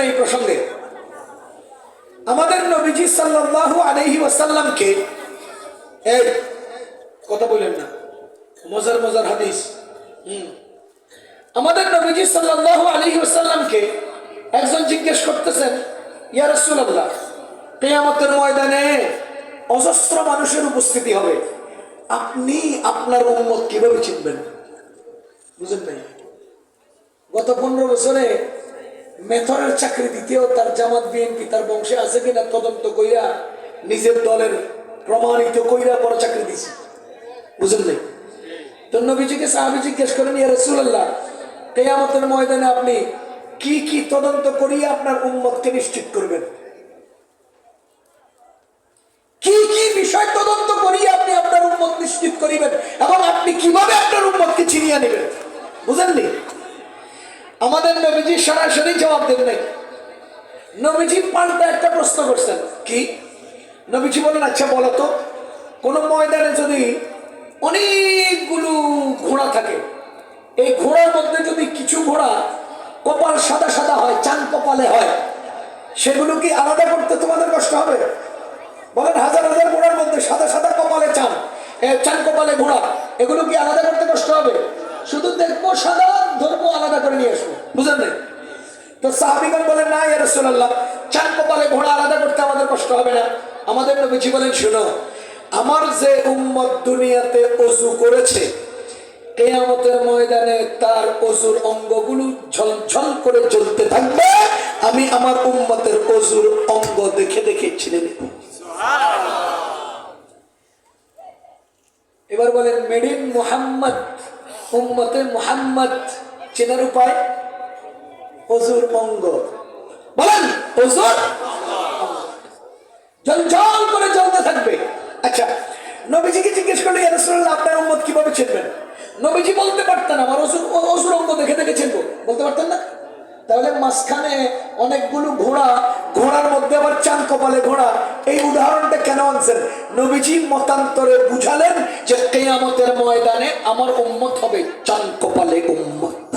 না এই প্রসঙ্গে। আমাদের নবীজি সাল্লাল্লাহু আলাইহি ওয়াসাল্লামকে কথা বলেন না, মজার মজার হাদিস আমাদের নবীজি সাল্লাল্লাহু আলাইহি ওয়াসাল্লামকে একজন জিজ্ঞেস করতেছেন, ইয়া ময়দানে অজস্র মানুষের উপস্থিতি হবে। আপনি আপনার উম্মত কীভাবে চিনবেন? বুঝেন নাই? গত পনেরো বছরে মেথরের চাকরি দিতেও তার জামাত বিএনপি তার বংশে আছে কিনা তদন্ত কইরা নিজের দলের প্রমাণিত কইরা বড় চাকরি দিছে। বুঝেন নাই? তো নবীজিকে সাহাবি জিজ্ঞেস করেন, ইয়া রাসূলুল্লাহ, কিয়ামতের ময়দানে আপনি কি কি তদন্ত করিয়ে আপনার উম্মতকে নিশ্চিত করবেন? কি কি বিষয় তদন্ত করিয়ে আপনি আপনার উম্মত নিশ্চিত করিবেন এবং আপনি কীভাবে আপনার উম্মতকে ছিনিয়ে নেবেন? বুঝেননি আমাদের নবীজি সরাসরি জবাব দেন নাই। নবীজি পাল্টা একটা প্রশ্ন করছেন। কি? নবীজি বলেন আচ্ছা বলো তো, কোন ময়দানে যদি অনেকগুলো ঘোড়া থাকে, এই ঘোড়ার মধ্যে যদি কিছু ঘোড়া কপাল সাদা সাদা হয়, চান কপালে হয়, সেগুলো কি আলাদা করতে তোমাদের কষ্ট হবে? বলেন, হাজার হাজার ঘোড়ার মধ্যে সাদা সাদা কপালে চান চান কপালে ঘোড়া, এগুলো কি আলাদা করতে কষ্ট হবে? শুধু দেখব সাদা করে নিয়ে আসব। বুঝলেন নাই? তো সাহাবিগণ বলেন, না, ইয়া রাসূলুল্লাহ চান কপালে ঘোড়া আলাদা করতে আমাদের কষ্ট হবে না। আমাদের নবীজি বলেন শুনো, আমার যে উম্মত দুনিয়াতে অজু করেছে, কেয়ামতের ময়দানে তার অজুর অঙ্গগুলো ঝলঝল করে জ্বলতে থাকবে। আমি আমার উম্মতের অজুর অঙ্গ দেখে দেখে এবার বলেন মেডিন মুহাম্মদ, উম্মতে মুহাম্মদ চেনার উপায়? অজুর অঙ্গ। বলেন, অজুর করে থাকবে। আচ্ছা নবীজিকে জিজ্ঞেস করলে আপনার কীভাবে নবীজি বলতে পারতেন আমার অসুর অসুর অঙ্গ দেখে দেখে চিনবো বলতে পারতেন না? তাহলে মাঝখানে অনেকগুলো ঘোড়া, ঘোড়ার মধ্যে আবার চান কপালে ঘোড়া। এই উদাহরণটা কেন আনছেন? নবীজি মতান্তরে বুঝালেন যে, কেয়ামতের ময়দানে আমার উম্মত হবে, চান কপালে উম্মত।